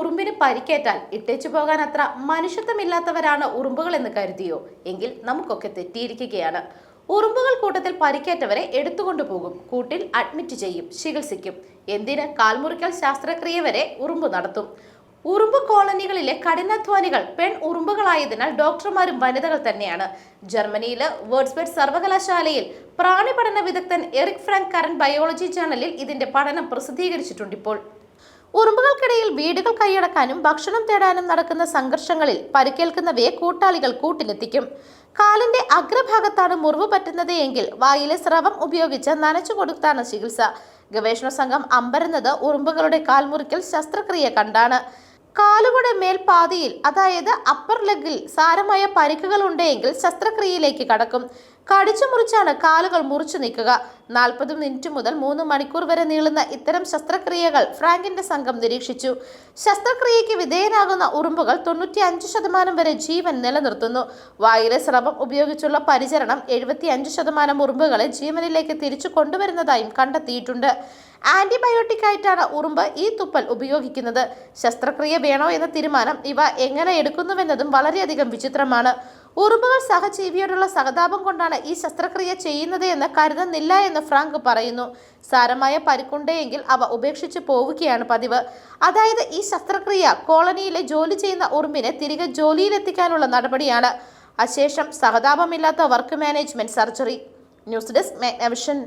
ഉറുമ്പിന് പരിക്കേറ്റാൽ ഇട്ടേച്ചു പോകാൻ അത്ര മനുഷ്യത്വമില്ലാത്തവരാണ് ഉറുമ്പുകൾ എന്ന് കരുതിയോ? എങ്കിൽ നമുക്കൊക്കെ തെറ്റിയിരിക്കുകയാണ്. ഉറുമ്പുകൾ കൂട്ടത്തിൽ പരിക്കേറ്റവരെ എടുത്തുകൊണ്ടു പോകും. കൂട്ടിൽ അഡ്മിറ്റ് ചെയ്യും ചികിത്സിക്കും. എന്തിന്? കാൽമുറിക്കൽ ശാസ്ത്രക്രിയ വരെ ഉറുമ്പ് നടത്തും. ഉറുമ്പ് കോളനികളിലെ കഠിനാധ്വാനികൾ പെൺ ഉറുമ്പുകളായതിനാൽ ഡോക്ടർമാരും വനിതകൾ തന്നെയാണ്. ജർമ്മനിയിലെ വേർഡ്സ്ബെഡ് സർവകലാശാലയിൽ പ്രാണി പഠന വിദഗ്ധൻ എറിക് ഫ്രാങ്ക് കറൻ ബയോളജി ജേണലിൽ ഇതിന്റെ പഠനം പ്രസിദ്ധീകരിച്ചിട്ടുണ്ട് ഇപ്പോൾ. ഉറുമ്പുകൾക്കിടയിൽ വീടുകൾ കൈയടക്കാനും ഭക്ഷണം തേടാനും നടക്കുന്ന സംഘർഷങ്ങളിൽ പരിക്കേൽക്കുന്നവയെ കൂട്ടാളികൾ കൂട്ടിലെത്തിക്കും. കാലിന്റെ അഗ്രഭാഗത്താണ് മുറിവ് പറ്റുന്നത് എങ്കിൽ വായിലെ സ്രവം ഉപയോഗിച്ച് നനച്ചു കൊടുത്താണ് ചികിത്സ. ഗവേഷണ സംഘം അമ്പരുന്നത് ഉറുമ്പുകളുടെ കാൽമുറിക്കൽ ശസ്ത്രക്രിയ കണ്ടാണ്. കാലുകളുടെ മേൽപാതിയിൽ അതായത് അപ്പർ ലെഗിൽ സാരമായ പരിക്കുകൾ ഉണ്ടെങ്കിൽ ശസ്ത്രക്രിയയിലേക്ക് കടക്കും. കടിച്ചു മുറിച്ചാണ് കാലുകൾ മുറിച്ചു നീക്കുക. നാൽപ്പത് മിനിറ്റ് മുതൽ മൂന്ന് മണിക്കൂർ വരെ നീളുന്ന ഇത്തരം ശസ്ത്രക്രിയകൾ ഫ്രാങ്കിന്റെ സംഘം നിരീക്ഷിച്ചു. ശസ്ത്രക്രിയയ്ക്ക് വിധേയനാകുന്ന ഉറുമ്പുകൾ തൊണ്ണൂറ്റി അഞ്ച് ശതമാനം വരെ ജീവൻ നിലനിർത്തുന്നു. വായിലെ സ്രവം ഉപയോഗിച്ചുള്ള പരിചരണം എഴുപത്തി അഞ്ച് ശതമാനം ഉറുമ്പുകളെ ജീവനിലേക്ക് തിരിച്ചു കൊണ്ടുവരുന്നതായും കണ്ടെത്തിയിട്ടുണ്ട്. ആന്റിബയോട്ടിക് ആയിട്ടാണ് ഉറുമ്പ് ഈ തുപ്പൽ ഉപയോഗിക്കുന്നത്. ശസ്ത്രക്രിയ വേണോ എന്ന തീരുമാനം ഇവ എങ്ങനെ എടുക്കുന്നുവെന്നതും വളരെയധികം വിചിത്രമാണ്. ഉറുമ്പുകൾ സഹജീവിയോടുള്ള സഹതാപം കൊണ്ടാണ് ഈ ശസ്ത്രക്രിയ ചെയ്യുന്നത് എന്ന് കരുതുന്നില്ല എന്ന് ഫ്രാങ്ക് പറയുന്നു. സാരമായ പരിക്കുണ്ടെങ്കിൽ അവ ഉപേക്ഷിച്ച് പോവുകയാണ് പതിവ്. അതായത് ഈ ശസ്ത്രക്രിയ കോളനിയിലെ ജോലി ചെയ്യുന്ന ഉറുമ്പിനെ തിരികെ ജോലിയിലെത്തിക്കാനുള്ള നടപടിയാണ്. അശേഷം സഹതാപമില്ലാത്ത work management surgery. News desk Magnavision.